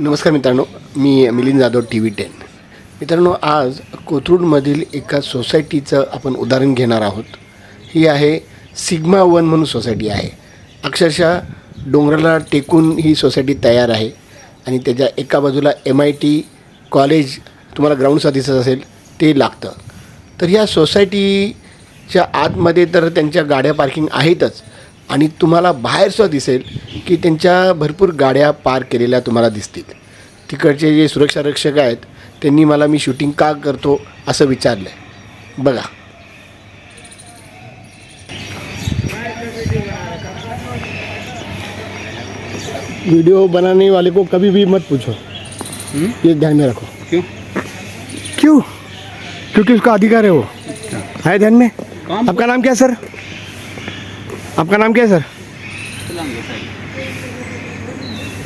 नमस्कार मित्रांनो मी Milind Jadhav T V ten. मित्रांनो आज कोथरूडमधील एका सोसायटीचं आपण उदाहरण घेणार आहोत. ही आहे सिग्मा वन म्हणून सोसायटी आहे. अक्षरशः डोंगराला टेकून ही सोसायटी तयार आहे आणि त्याच्या एका बाजूला एम आय टी कॉलेज तुम्हाला ग्राउंडचा दिसत असेल ते लागतं. तर ह्या सोसायटीच्या आतमध्ये तर त्यांच्या गाड्या पार्किंग आहेतच आणि तुम्हाला बाहेरसुद्धा दिसेल की त्यांच्या भरपूर गाड्या पार्क केलेल्या तुम्हाला दिसतील. तिकडचे जे सुरक्षा रक्षक आहेत त्यांनी मला मी शूटिंग का करतो असं विचारलं आहे बघा. वीडियो बनाने वाले को कभी भी मत पूछो। ये ध्यान में रखो। क्यों? क्यों? क्योंकि उसका अधिकार है वो। है ध्यान में? आपका नाम क्या सर? आपका नाम क्या है सर?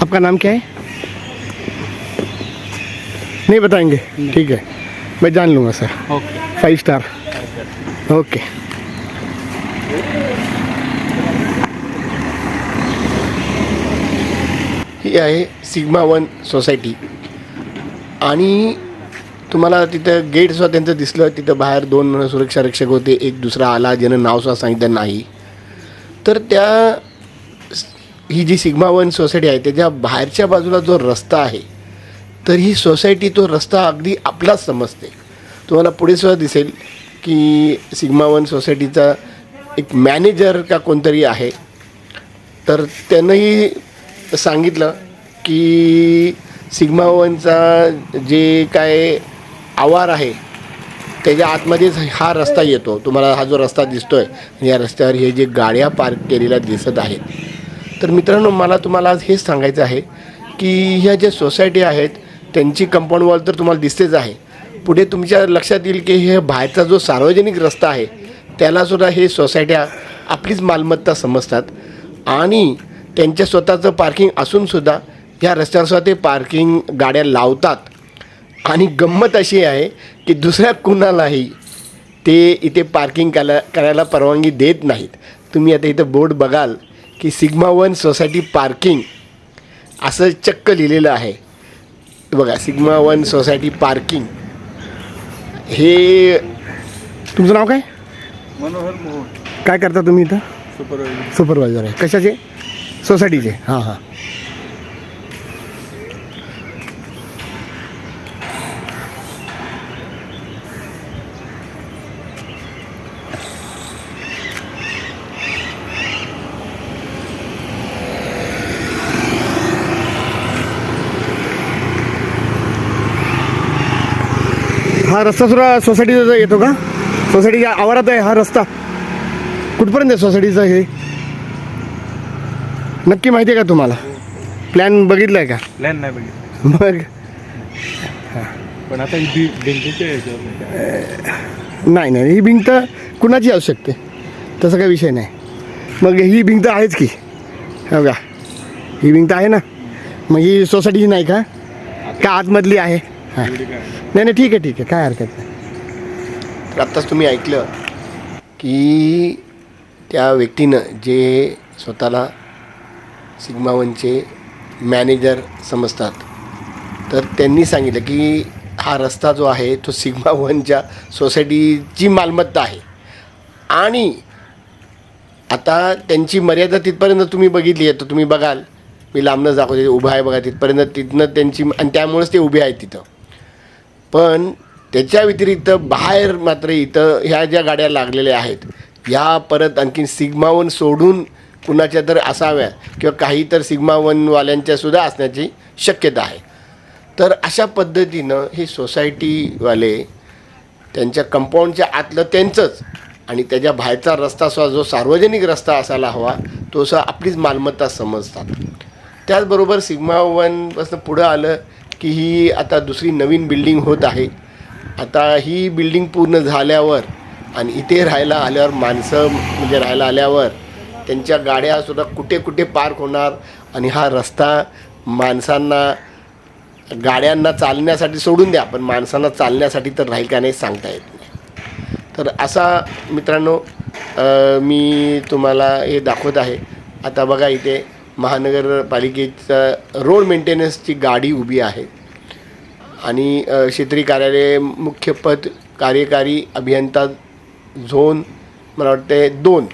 आपका नाम क्या है? नहीं बताएंगे। ठीक है। मैं जान लूँगा sir. Okay five star okay ही आहे सिग्मा वन सोसायटी आणि तुम्हाला तिथं गेटसुद्धा त्यांचं दिसलं. तिथं बाहेर दोन सुरक्षा रक्षक होते. एक दुसरा आला ज्यानं नावसुद्धा सांगितलं नाही. तर त्या ही जी सिग्मा वन सोसायटी आहे त्याच्या बाहेरच्या बाजूला जो रस्ता आहे तर ही सोसायटी तो रस्ता अगदी आपलाच समजते. तुम्हाला पुढे सुद्धा दिसेल की सिग्मा वन सोसायटीचा एक मॅनेजर का कोणतरी आहे. तर त्यांनंही सांगितलं की सिग्मा वनचा जे काय आवार आहे त्याच्या आतमध्येच हा रस्ता येतो. तुम्हाला हा जो रस्ता दिसतोय या रस्त्यावर हे जे गाड्या पार्क केलेल्या दिसत आहेत. तर मित्रांनो मला तुम्हाला आज हेच सांगायचं आहे की ह्या ज्या सोसायटी आहेत त्यांची कंपाऊंड वॉल तर तुम्हाला दिसतेच आहे. पुढे तुमच्या लक्षात येईल की हे बाहेरचा जो सार्वजनिक रस्ता आहे त्यालासुद्धा हे सोसायट्या आपलीच मालमत्ता समजतात. आणि त्यांच्या स्वतःचं पार्किंग असूनसुद्धा ह्या रस्त्यावरसुद्धा ते पार्किंग गाड्या लावतात. आणि गंमत अशी आहे की दुसऱ्या कुणालाही ते इथे पार्किंग करायला करायला परवानगी देत नाहीत. तुम्ही आता इथं बोर्ड बघाल की सिग्मा वन सोसायटी पार्किंग असं चक्क लिहिलेलं आहे. बघा सिग्मा वन सोसायटी पार्किंग. हे तुमचं नाव काय? मनोहर मोहोळ. काय करता तुम्ही इथं? सुपरवायझर सुपरवायझर आहे. कशाचे? सोसायटीचे हां हां. हा रस्ता सुद्धा सोसायटीचा येतो का? सोसायटीच्या आवारात आहे हा रस्ता. कुठपर्यंत आहे सोसायटीचं हे? नक्की माहिती आहे का तुम्हाला? प्लॅन बघितला आहे का? प्लॅन नाही बघितलं. मग पण आता ही बँकेच्या ह्याच्यावर नाही नाही ही भिंत कुणाची असू शकते तसं काही विषय नाही. मग ही भिंत आहेच की? हो का? ही भिंत आहे ना? मग ही सोसायटीची नाही का? का आतमधली आहे? हां नाही नाही ठीक आहे ठीक आहे. काय हरकत नाही. तर आत्ताच तुम्ही ऐकलं की त्या व्यक्तीनं जे स्वतःला सिग्मावनचे मॅनेजर समजतात तर त्यांनी सांगितलं की हा रस्ता जो आहे तो सिग्मा वनच्या सोसायटीची मालमत्ता आहे. आणि आता त्यांची मर्यादा तिथपर्यंत तुम्ही बघितली आहे तर तुम्ही बघाल मी लांबनंच दाखवते उभं आहे बघा तिथपर्यंत तिथनं त्यांची आणि त्यामुळेच ते उभे आहेत तिथं. पण त्याच्या व्यतिरिक्त बाहेर मात्र इथं ह्या ज्या गाड्या लागलेल्या आहेत ह्या परत आणखीन सिग्मा वन सोडून कुणाच्या तर असाव्या किंवा काही तर सिग्मा असण्याची शक्यता आहे. तर अशा पद्धतीनं हे सोसायटीवाले त्यांच्या कंपाऊंडच्या आतलं त्यांचंच आणि त्याच्या बाहेरचा रस्ता सुद्धा जो सार्वजनिक रस्ता असायला हवा तो सुद्धा आपलीच मालमत्ता समजतात. त्याचबरोबर सिग्मा वनपासून पुढं आलं की ही आता दुसरी नवीन बिल्डिंग होत आहे. आता ही बिल्डिंग पूर्ण झाल्यावर आणि इथे राहायला आल्यावर माणसं म्हणजे राहायला आल्यावर त्यांच्या गाड्यासुद्धा कुठे कुठे पार्क होणार आणि हा रस्ता माणसांना गाड्यांना चालण्यासाठी सोडून द्या पण माणसांना चालण्यासाठी तर राहील का नाही सांगता येत नाही. तर असा मित्रांनो मी तुम्हाला हे दाखवत आहे. आता बघा इथे महानगरपालिकेचा रोड मेंटेनन्सची गाडी उभी आहे. आणि क्षेत्रीय कार्यालय मुख्य पद कार्यकारी अभियंता झोन मला वाटते दोन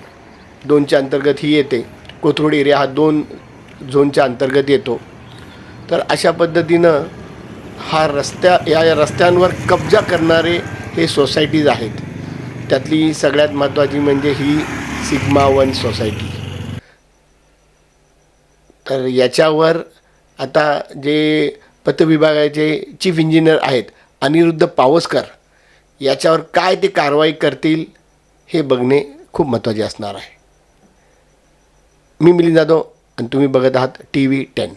दोनच्या अंतर्गत ही येते. कोथरूड एरिया हा दोन झोनच्या अंतर्गत येतो. तर अशा पद्धतीनं हा रस्त्या या या रस्त्यांवर कब्जा करणारे हे सोसायटीज आहेत. त्यातली सगळ्यात महत्त्वाची म्हणजे ही सिग्मा वन सोसायटी तर याच्यावर आता जे पतविभागाचे चीफ इंजिनियर आहेत अनिरुद्ध पावसकर याच्यावर काय ते कारवाई करतील हे बघणे खूप महत्त्वाचे असणार आहे. मी मिलिंद जाधव आणि तुम्ही बघत आहात टी व्ही टेन.